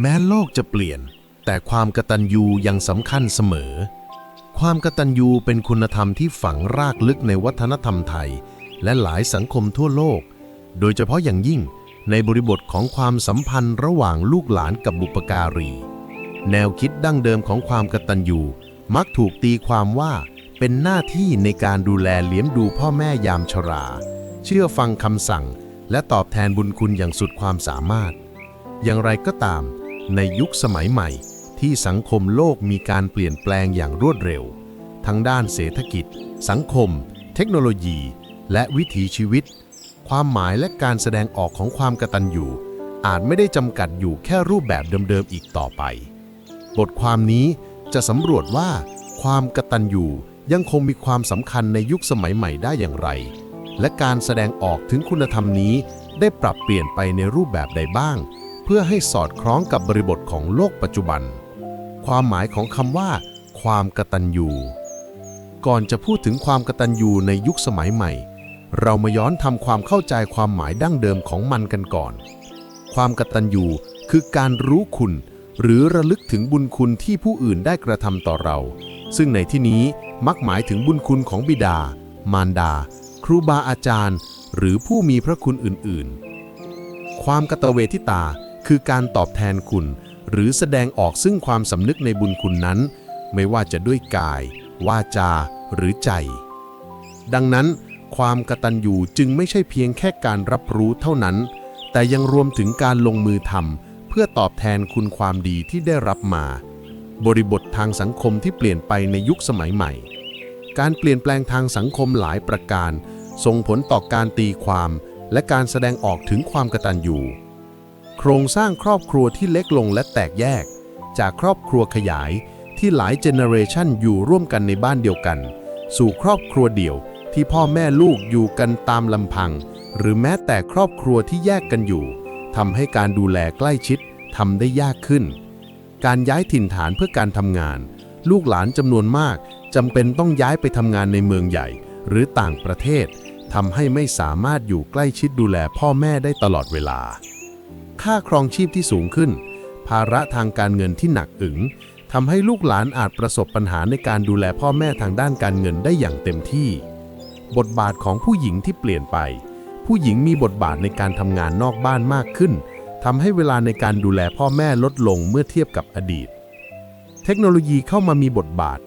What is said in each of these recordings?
แม้โลกจะเปลี่ยน แต่ความกตัญญูยังสำคัญเสมอ ความกตัญญูเป็นคุณธรรมที่ฝังรากลึกในวัฒนธรรมไทย และหลายสังคมทั่วโลก โดยเฉพาะอย่างยิ่งในบริบทของความสัมพันธ์ระหว่างลูกหลานกับบุปการี แนวคิดดั้งเดิมของความกตัญญูมักถูกตีความว่าเป็นหน้าที่ในการดูแลเลี้ยงดูพ่อแม่ยามชรา เชื่อฟังคำสั่ง และตอบแทนบุญคุณอย่างสุดความสามารถ อย่างไรก็ตาม ในยุคสมัยใหม่ ที่สังคมโลกมีการเปลี่ยนแปลงอย่างรวดเร็ว ทั้งด้านเศรษฐกิจ สังคม เทคโนโลยี และวิถีชีวิต ความหมายและการแสดงออกของความกตัญญูอาจไม่ได้จำกัดอยู่แค่รูปแบบเดิมๆอีกต่อไป บทความนี้จะสำรวจว่า ความกตัญญูยังคงมีความสำคัญในยุคสมัยใหม่ได้อย่างไร และการแสดงออกถึงคุณธรรมนี้ได้ปรับเปลี่ยนไปในรูปแบบใดบ้าง เพื่อให้สอดคล้องกับบริบทของโลกปัจจุบัน ความหมายของคำว่า ความกตัญญูก่อนจะพูดถึงความกตัญญูในยุคสมัยใหม่ เรามาย้อนทำความเข้าใจความหมายดั้งเดิมของมันกันก่อน ความกตัญญูคือการรู้คุณ หรือระลึกถึงบุญคุณที่ผู้อื่นได้กระทำต่อเรา ซึ่งในที่นี้มักหมายถึงบุญคุณของบิดา มารดา ครูบาอาจารย์ หรือผู้มีพระคุณอื่น ๆ ความกตเวทิตา คือการตอบแทนคุณ หรือแสดงออกซึ่งความสำนึกในบุญคุณนั้น ไม่ว่าจะด้วยกาย วาจา หรือใจ ดังนั้นความกตัญญูจึงไม่ใช่เพียงแค่การรับรู้เท่านั้น แต่ยังรวมถึงการลงมือทำเพื่อตอบแทนคุณความดีที่ได้รับมา บริบททางสังคมที่เปลี่ยนไปในยุคสมัยใหม่ การเปลี่ยนแปลงทางสังคมหลายประการ ส่งผลต่อการตีความ และการแสดงออกถึงความกตัญญู โครงสร้างครอบครัวที่เล็กลงและแตกแยก จากครอบครัวขยายที่หลายเจเนอเรชันอยู่ร่วมกันในบ้านเดียวกัน สู่ครอบครัวเดี่ยวที่พ่อแม่ลูกอยู่กันตามลำพัง หรือแม้แต่ครอบครัวที่แยกกันอยู่ทำให้การดูแลใกล้ชิดทำได้ยากขึ้น การย้ายถิ่นฐานเพื่อการทำงาน ลูกหลานจำนวนมากจำเป็นต้องย้ายไปทำงานในเมืองใหญ่ หรือต่างประเทศทำให้ไม่สามารถอยู่ใกล้ชิดดูแลพ่อแม่ได้ตลอดเวลา ค่าครองชีพที่สูงขึ้น ภาระทางการเงินที่หนักอึงทำให้ลูกหลานอาจประสบปัญหาในการดูแลพ่อแม่ทางด้านการเงินได้อย่างเต็มที่ บทบาทของผู้หญิงที่เปลี่ยนไป ผู้หญิงมีบทบาทในการทำงานนอกบ้านมากขึ้นทำให้เวลาในการดูแลพ่อแม่ลดลงเมื่อเทียบกับอดีต เทคโนโลยีเข้ามามีบทบาท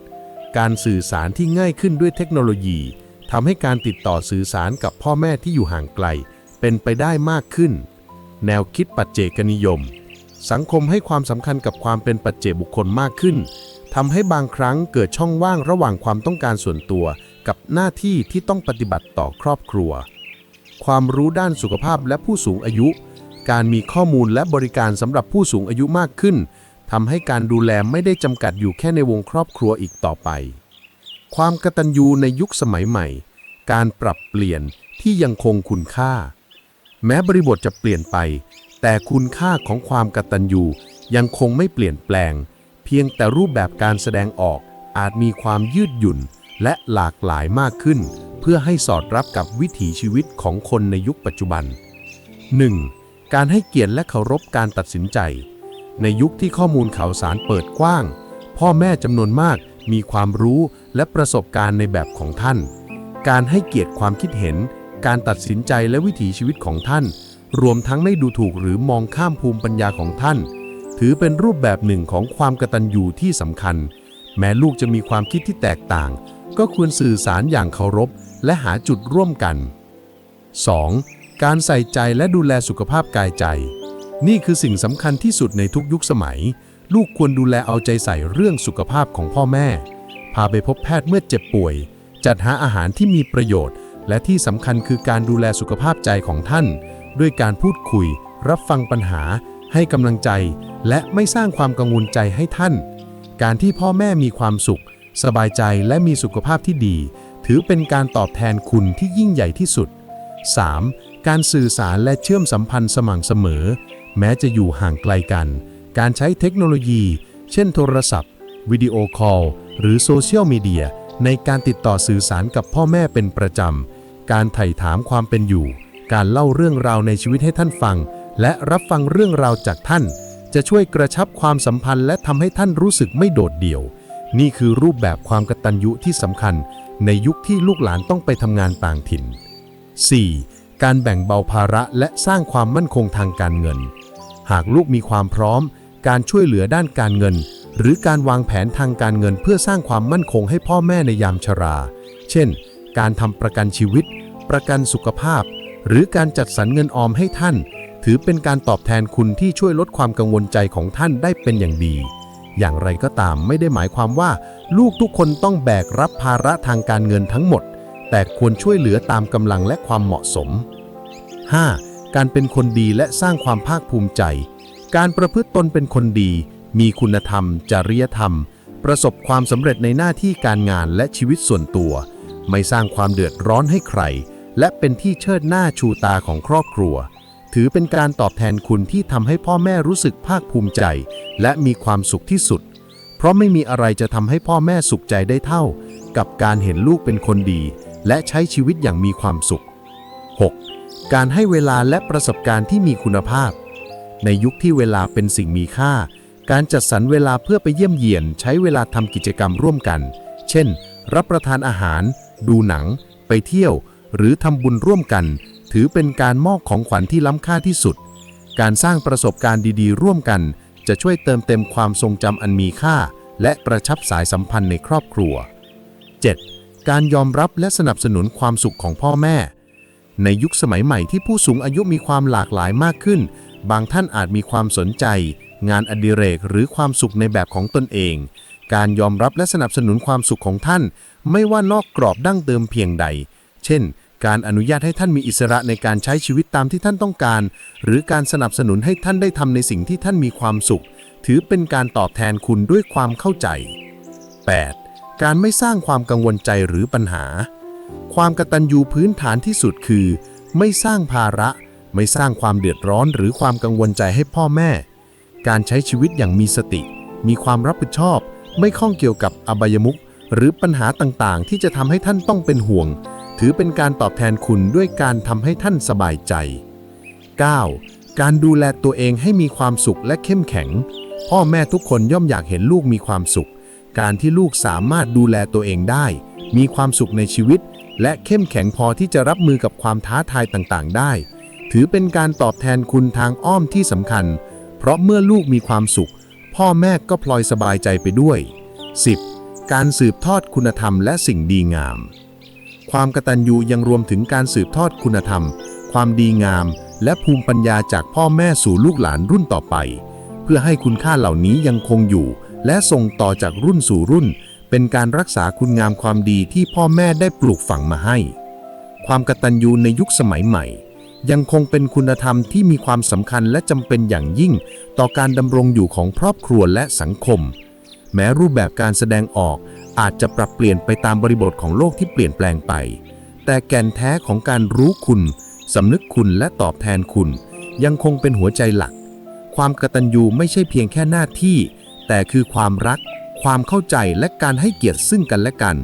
การสื่อสารที่ง่ายขึ้นด้วยเทคโนโลยีทำให้การติดต่อสื่อสารกับพ่อแม่ที่อยู่ห่างไกล เป็นไปได้มากขึ้น แนวคิดปัจเจกนิยม สังคมให้ความสำคัญกับความเป็นปัจเจกบุคคลมากขึ้นทำให้บางครั้งเกิดช่องว่างระหว่างความต้องการส่วนตัว กับหน้าที่ที่ต้องปฏิบัติต่อครอบครัว ความรู้ด้านสุขภาพและผู้สูงอายุ การมีข้อมูลและบริการสำหรับผู้สูงอายุมากขึ้นทำให้การดูแลไม่ได้จำกัดอยู่แค่ในวงครอบครัวอีกต่อไป ความกตัญญูในยุคสมัยใหม่ การปรับเปลี่ยนที่ยังคงคุณค่า แม้บริบทจะเปลี่ยนไป แต่คุณค่าของความกตัญญูยังคงไม่เปลี่ยนแปลง เพียงแต่รูปแบบการแสดงออกอาจมีความยืดหยุ่นและหลากหลายมากขึ้น เพื่อให้สอดรับกับวิถีชีวิตของคนในยุคปัจจุบัน 1. การให้เกียรติและเคารพการตัดสินใจ ในยุคที่ข้อมูลข่าวสารเปิดกว้าง พ่อแม่จำนวนมากมีความรู้และประสบการณ์ในแบบของท่าน การให้เกียรติความคิดเห็น การตัดสินใจและวิถีชีวิตของท่าน รวมทั้งไม่ดูถูกหรือมองข้ามภูมิปัญญาของท่าน ถือเป็นรูปแบบหนึ่งของความกตัญญูที่สำคัญ แม้ลูกจะมีความคิดที่แตกต่าง ก็ควรสื่อสารอย่างเคารพ และหาจุดร่วมกัน 2. การใส่ใจและดูแลสุขภาพกายใจ นี่คือสิ่งสำคัญที่สุดในทุกยุคสมัย ลูกควรดูแลเอาใจใส่เรื่องสุขภาพของพ่อแม่ พาไปพบแพทย์เมื่อเจ็บป่วย จัดหาอาหารที่มีประโยชน์ และที่สำคัญคือการดูแลสุขภาพใจของท่าน ด้วยการพูดคุย รับฟังปัญหา ให้กำลังใจ และไม่สร้างความกังวลใจให้ท่าน การที่พ่อแม่มีความสุข สบายใจและมีสุขภาพที่ดี ถือเป็นการตอบแทนคุณที่ยิ่งใหญ่ที่สุด 3. การสื่อสารและเชื่อมสัมพันธ์สม่ำเสมอ แม้จะอยู่ห่างไกลกัน การใช้เทคโนโลยี เช่นโทรศัพท์ วิดีโอคอล หรือโซเชียลมีเดียในการติดต่อสื่อสารกับพ่อแม่เป็นประจำ การไถ่ถามความเป็นอยู่ การเล่าเรื่องราวในชีวิตให้ท่านฟัง และรับฟังเรื่องราวจากท่าน จะช่วยกระชับความสัมพันธ์ และทำให้ท่านรู้สึกไม่โดดเดี่ยว นี่คือรูปแบบความกตัญญูที่สำคัญ ในยุคที่ลูกหลานต้องไปทำงานต่างถิ่น 4. การแบ่งเบาภาระและสร้างความมั่นคงทางการเงิน หากลูกมีความพร้อม การช่วยเหลือด้านการเงิน หรือการวางแผนทางการเงินเพื่อสร้างความมั่นคงให้พ่อแม่ในยามชรา เช่น การทำประกันชีวิต ประกันสุขภาพ หรือการจัดสรรเงินออมให้ท่าน ถือเป็นการตอบแทนคุณที่ช่วยลดความกังวลใจของท่านได้เป็นอย่างดี อย่างไรก็ตามไม่ได้หมายความว่า ลูกทุกคนต้องแบกรับภาระทางการเงินทั้งหมด แต่ควรช่วยเหลือตามกำลังและความเหมาะสม 5. การเป็นคนดีและสร้างความภาคภูมิใจ การประพฤติตนเป็นคนดี มีคุณธรรม จริยธรรม ประสบความสำเร็จในหน้าที่การงานและชีวิตส่วนตัว ไม่สร้างความเดือดร้อนให้ใคร และเป็นที่เชิดหน้าชูตาของครอบครัว ถือเป็นการตอบแทนคุณที่ทำให้พ่อแม่รู้สึกภาคภูมิใจ และมีความสุขที่สุด เพราะไม่มีอะไรจะทำให้พ่อแม่สุขใจได้เท่า กับการเห็นลูกเป็นคนดี และใช้ชีวิตอย่างมีความสุข 6. การให้เวลาและประสบการณ์ที่มีคุณภาพ ในยุคที่เวลาเป็นสิ่งมีค่า การจัดสรรเวลาเพื่อไปเยี่ยมเยียน ใช้เวลาทำกิจกรรมร่วมกัน เช่น รับประทานอาหาร ดูหนัง ไปเที่ยว หรือทำบุญร่วมกัน ถือเป็นการมอบของขวัญที่ล้ำค่าที่สุด การสร้างประสบการณ์ดีๆ ร่วมกัน จะช่วยเติมเต็มความทรงจำอันมีค่า และกระชับสายสัมพันธ์ในครอบครัว 7. การยอมรับและสนับสนุนความสุขของพ่อแม่ ในยุคสมัยใหม่ที่ผู้สูงอายุมีความหลากหลายมากขึ้น บางท่านอาจมีความสนใจ งานอดิเรกหรือความสุขในแบบของตนเอง การยอมรับและสนับสนุนความสุขของท่าน ไม่ว่านอกกรอบดั้งเดิมเพียงใด เช่น การอนุญาตให้ท่านมีอิสระในการใช้ชีวิตตามที่ท่านต้องการ หรือการสนับสนุนให้ท่านได้ทำในสิ่งที่ท่านมีความสุข ถือเป็นการตอบแทนคุณด้วยความเข้าใจ 8. การไม่สร้างความกังวลใจหรือปัญหา ความกตัญญูพื้นฐานที่สุดคือ ไม่สร้างภาระ ไม่สร้างความเดือดร้อนหรือความกังวลใจให้พ่อแม่ การใช้ชีวิตอย่างมีสติ มีความรับผิดชอบ ไม่ข้องเกี่ยวกับอบายมุขหรือปัญหาต่างๆ ที่จะทำให้ท่านต้องเป็นห่วง ถือเป็นการตอบแทนคุณด้วยการทำให้ท่านสบายใจ 9. การดูแลตัวเองให้มีความสุขและเข้มแข็ง พ่อแม่ทุกคนย่อมอยากเห็นลูกมีความสุข การที่ลูกสามารถดูแลตัวเองได้ มีความสุขในชีวิต และเข้มแข็งพอที่จะรับมือกับความท้าทายต่างๆ ได้ ถือเป็นการตอบแทนคุณทางอ้อมที่สำคัญ เพราะเมื่อลูกมีความสุข พ่อแม่ก็พลอยสบายใจไปด้วย 10. การสืบทอดคุณธรรมและสิ่งดีงาม ความกตัญญูยังรวมถึงการสืบทอดคุณธรรม ความดีงาม และภูมิปัญญาจากพ่อแม่สู่ลูกหลานรุ่นต่อไป เพื่อให้คุณค่าเหล่านี้ยังคงอยู่ และส่งต่อจากรุ่นสู่รุ่น เป็นการรักษาคุณงามความดีที่พ่อแม่ได้ปลูกฝังมาให้ ความกตัญญูในยุคสมัยใหม่ ยังคงเป็นคุณธรรมที่มีความสำคัญและจำเป็นอย่างยิ่ง ต่อการดำรงอยู่ของครอบครัวและสังคม แม้รูปแบบการแสดงออกอาจจะปรับเปลี่ยนไปตามบริบทของโลกที่เปลี่ยนแปลงไป แต่แก่นแท้ของการรู้คุณสำนึกคุณและตอบแทนคุณ ยังคงเป็นหัวใจหลัก ความกตัญญูไม่ใช่เพียงแค่หน้าที่ แต่คือความรัก ความเข้าใจและการให้เกียรติซึ่งกันและกัน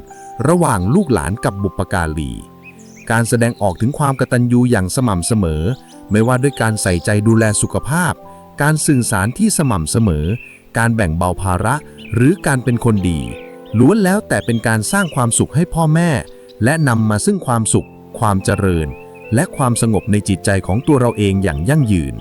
ระหว่างลูกหลานกับบุปการี การแสดงออกถึงความกตัญญูอย่างสม่ำเสมอ ไม่ว่าด้วยการใส่ใจดูแลสุขภาพ การสื่อสารที่สม่ำเสมอ การแบ่งเบาภาระ หรือการเป็นคนดี ล้วนแล้วแต่เป็นการสร้างความสุขให้พ่อแม่ และนำมาซึ่งความสุข ความเจริญ และความสงบในจิตใจของตัวเราเองอย่างยั่งยืน